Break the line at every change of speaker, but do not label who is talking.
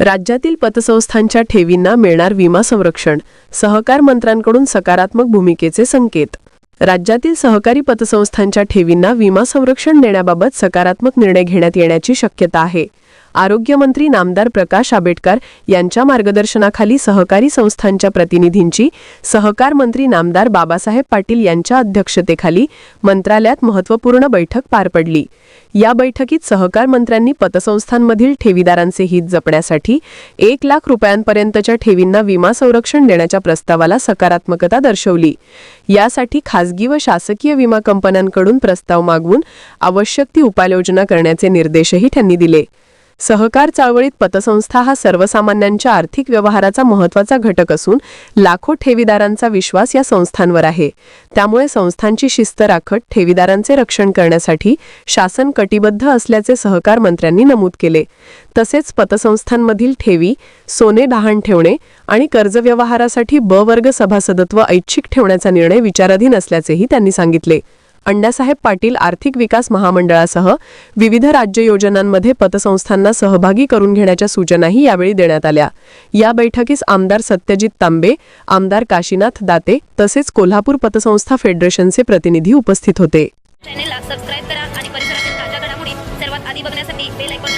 राज्यातील पतसंस्थांच्या ठेवींना मिळणार विमा संरक्षण सहकार मंत्र्यांकडून सकारात्मक भूमिकेचे संकेत. राज्यातील सहकारी पतसंस्थांच्या ठेवींना विमा संरक्षण देण्याबाबत सकारात्मक निर्णय घेण्यात येण्याची शक्यता आहे. आरोग्यमंत्री नामदार प्रकाश आंबेडकर यांच्या मार्गदर्शनाखाली सहकारी संस्थांच्या प्रतिनिधींची सहकार मंत्री नामदार बाबासाहेब पाटील यांच्या अध्यक्षतेखाली मंत्रालयात महत्त्वपूर्ण बैठक पार पडली. या बैठकीत सहकार मंत्र्यांनी पतसंस्थांमधील ठेवीदारांचे हित जपण्यासाठी एक लाख रुपयांपर्यंतच्या ठेवींना विमा संरक्षण देण्याच्या प्रस्तावाला सकारात्मकता दर्शवली. यासाठी खासगी व शासकीय विमा कंपन्यांकडून प्रस्ताव मागवून आवश्यक ती उपाययोजना करण्याचे निर्देशही त्यांनी दिले. सहकार चळवळीत पतसंस्था हा सर्वसामान्यांच्या आर्थिक व्यवहाराचा महत्त्वाचा घटक असून लाखो ठेवीदारांचा विश्वास या संस्थांवर आहे. त्यामुळे संस्थांची शिस्त राखत ठेवीदारांचे रक्षण करण्यासाठी शासन कटिबद्ध असल्याचे सहकार मंत्र्यांनी नमूद केले. तसेच पतसंस्थांमधील ठेवी सोने डहाण ठेवणे आणि कर्ज व्यवहारासाठी ब वर्ग सभासदत्व ऐच्छिक ठेवण्याचा निर्णय विचाराधीन असल्याचेही त्यांनी सांगितले. अण्णासाहेब पाटील आर्थिक विकास महामंडळासह विविध राज्य योजनांमध्ये पतसंस्थांना सहभागी करून घेण्याच्या सूचनाही यावेळी देण्यात आल्या. या बैठकीस आमदार सत्यजित तांबे आमदार काशीनाथ दाते तसेच कोल्हापूर पतसंस्था फेडरेशनचे प्रतिनिधी उपस्थित होते.
चॅनेलला सबस्क्राईब करा आणि परिसरातील ताज्या घडामोडी सर्वात आधी बघण्यासाठी बेल आयकॉन